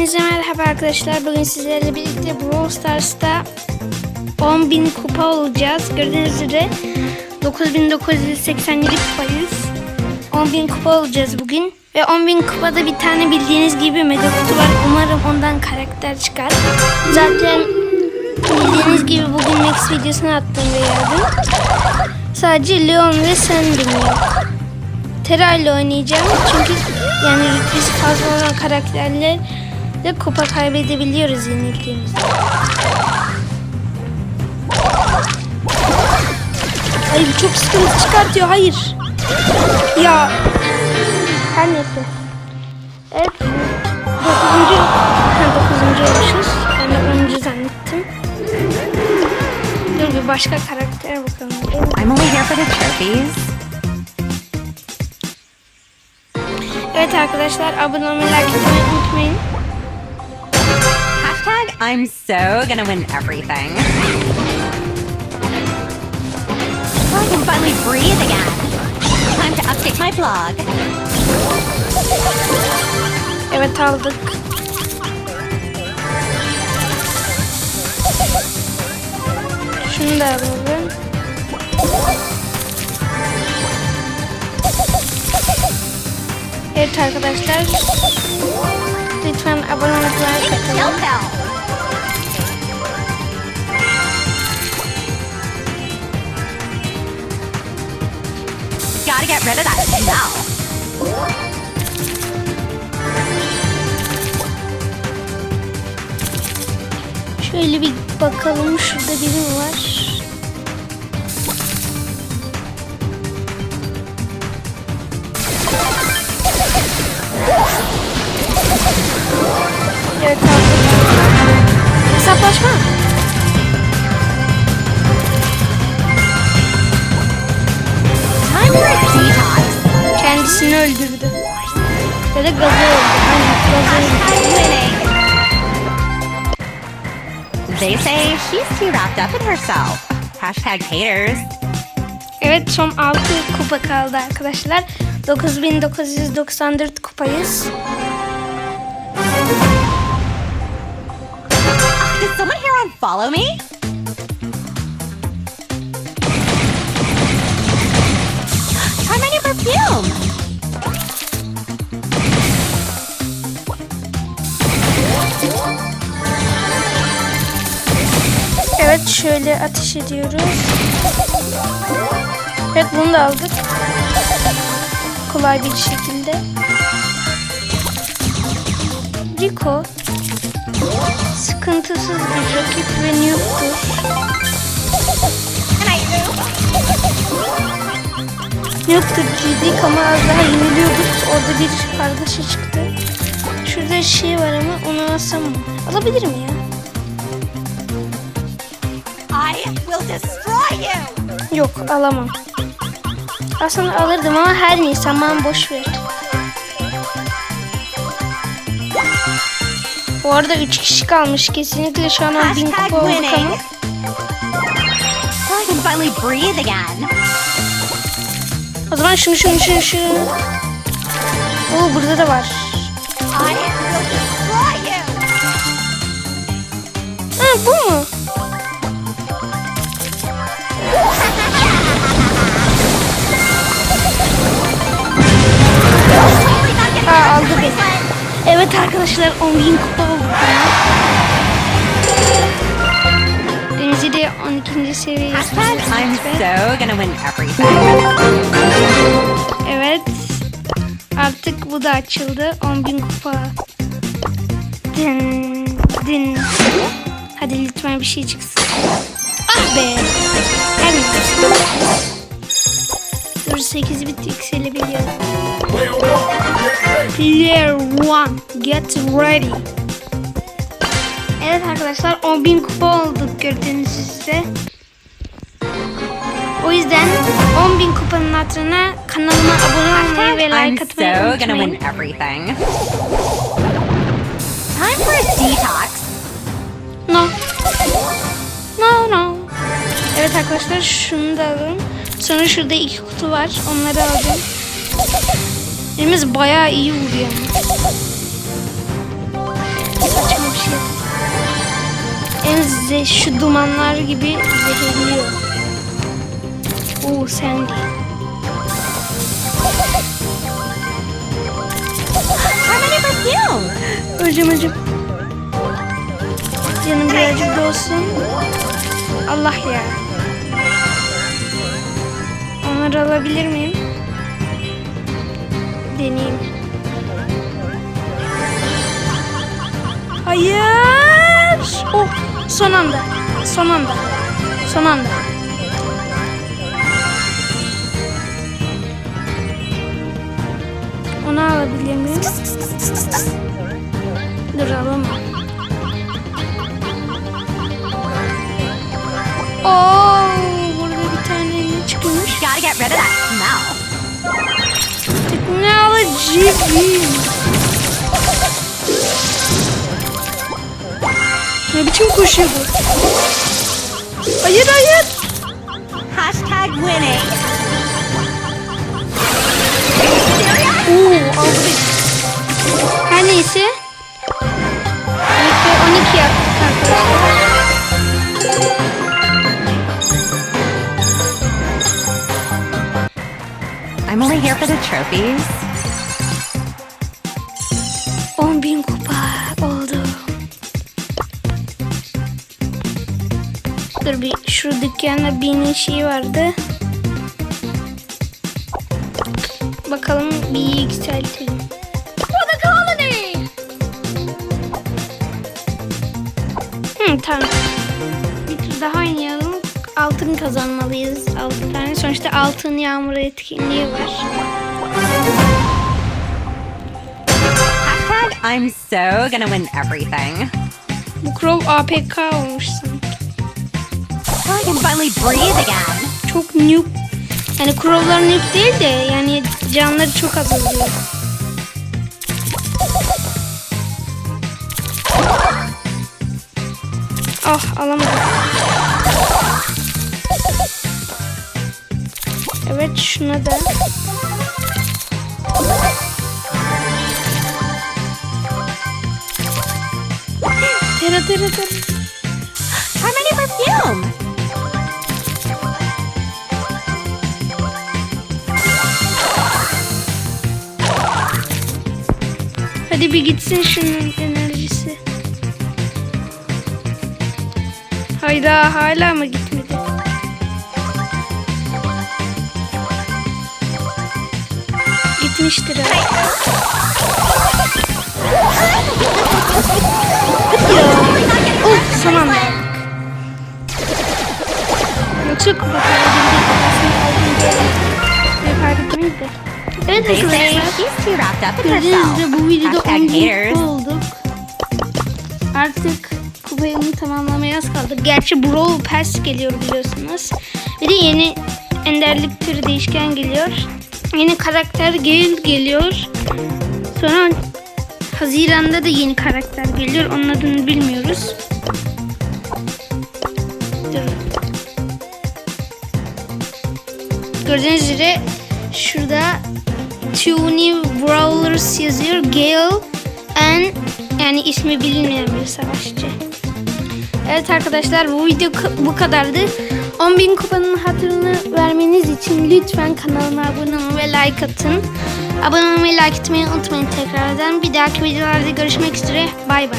Hepinize merhaba arkadaşlar. Bugün sizlerle birlikte Brawl Stars'ta 10.000 kupa olacağız. Gördüğünüz üzere 9987 kupayız. 10.000 kupa olacağız bugün. Ve 10.000 kupada bir tane bildiğiniz gibi mega kutu var. Umarım ondan karakter çıkar. Zaten bildiğiniz gibi bugün Max videosunu attım ve yardım. Sadece Leon ve Sandy'm yok. Tera ile oynayacağım çünkü yani rütbesi fazla olan karakterlerle kupa kaybedebiliyoruz yenildiğimizde. Ay bu çok sıkıntı çıkartıyor. Hayır. Ya. Her neyse. Evet. Dokuzuncu. Ha dokuzuncu olmuşuz. Ben de onuncu zannettim. Dur bir başka karakter bakalım. I'm only here for the trophies. Evet arkadaşlar abone olmayı, like etmeyi unutmayın. Hashtag I'm so gonna win everything. I can finally breathe again. Time to update my blog. Evet aldık. Şunu da alalım. Evet arkadaşlar. Lütfen abone olmayı, pill. Gotta get rid of that smell. Şöyle bir bakalım. Şurada biri var. Hesaplaşma. Time for a detox. Kendisini öldürdü. Ya da gazı öldü. Aynen gazı öldü. Hashtag winning. They say she's too wrapped up in herself. Hashtag haters. Evet son 6 kupa kaldı arkadaşlar. 9994 kupayız. Did someone here unfollow me? Try my new perfume. Evet şöyle ateş ediyoruz. Evet bunu da aldık. Kolay bir şekilde. Rico sıkıntısız bir rakip ve noob'tur. Noob'tur dedik ama az daha yeniliyorduk. Orada bir kargaşa çıktı. Şurada şey var ama onu alsam mı? Alabilirim ya. I will destroy you. Yok alamam. Aslında alırdım ama her neyse aman boş ver. Bu arada 3 kişi kalmış. Kesinlikle şu an 1000 Hashtag kupa olduk ama. I can finally breathe again. O zaman şunu şunu şunu şunu. Oo burada da var. Ha bu mu? Ha aldı beni. Evet arkadaşlar 10.000 kupa de 12. seviyeye Hashtag I'm so gonna win everything. Evet. Artık bu da açıldı. 10.000 kupa. Din, din. Hadi lütfen bir şey çıksın. Ah be. Neyse. Dur 8 bit yükselebiliyorum. Player 1 get ready. Evet arkadaşlar 10.000 kupa olduk gördüğünüz üzere. O yüzden 10.000 kupanın hatırına kanalıma abone olmayı ve like so atmayı gonna unutmayın. Time for a detox. No. No no. Evet arkadaşlar şunu da alın. Sonra şurada iki kutu var. Onları aldım. Elimiz bayağı iyi vuruyor. Ze şu dumanlar gibi zehirliyor. Oo Sandy. Öleceğim öleceğim. Canım birazcık da olsun. Allah ya. Onları alabilir miyim? Deneyeyim. Hayır. Oh son anda. Son anda. Son anda. Onu alabilir miyim? Dur alamam. Oo, burada bir tane ne çıkmış? Gotta get rid of that smell. Teknoloji. Ne biçim koşuyor bu? Hayır hayır. Hashtag winning. Oo aldık. Her neyse. Birlikte 12 yaptık arkadaşlar. I'm only here for the trophies. 10 bin kupa Dur bir şu dükkanda birinin şeyi vardı. Bakalım bir yükseltelim. Colony! Tamam. Bir tur daha oynayalım. Altın kazanmalıyız. 6 tane. Sonuçta altın yağmur etkinliği var. Hashtag I'm so gonna win everything. Bu Crow APK olmuş sanki. I can finally breathe again. çok noob. Yani crow'lar noob değil de yani canları çok azalıyor. Ah alamadım. Evet şuna da. Tera tera tera. Hadi bir gitsin şunun enerjisi. Hayda hala mı gitmedi? Gitmiştir herhalde. ya. Of son anda. Aldığım bir fark. Evet arkadaşlar. bu videoda 10 Hashtag bin haters. kupa olduk. Artık kupayı tamamlamaya az kaldı. Gerçi Brawl Pass geliyor biliyorsunuz. Bir de yeni enderlik türü değişken geliyor. Yeni karakter Gale geliyor. Sonra Haziran'da da yeni karakter geliyor. Onun adını bilmiyoruz. Dur. Gördüğünüz üzere şurada Two New Brawlers yazıyor. Gale and yani ismi bilinmeyen bir savaşçı. Evet arkadaşlar bu video bu kadardı. 10.000 kupanın hatırını vermeniz için lütfen kanalıma abone olun ve like atın. Abone olmayı like etmeyi unutmayın tekrardan. Bir dahaki videolarda görüşmek üzere. Bay bay.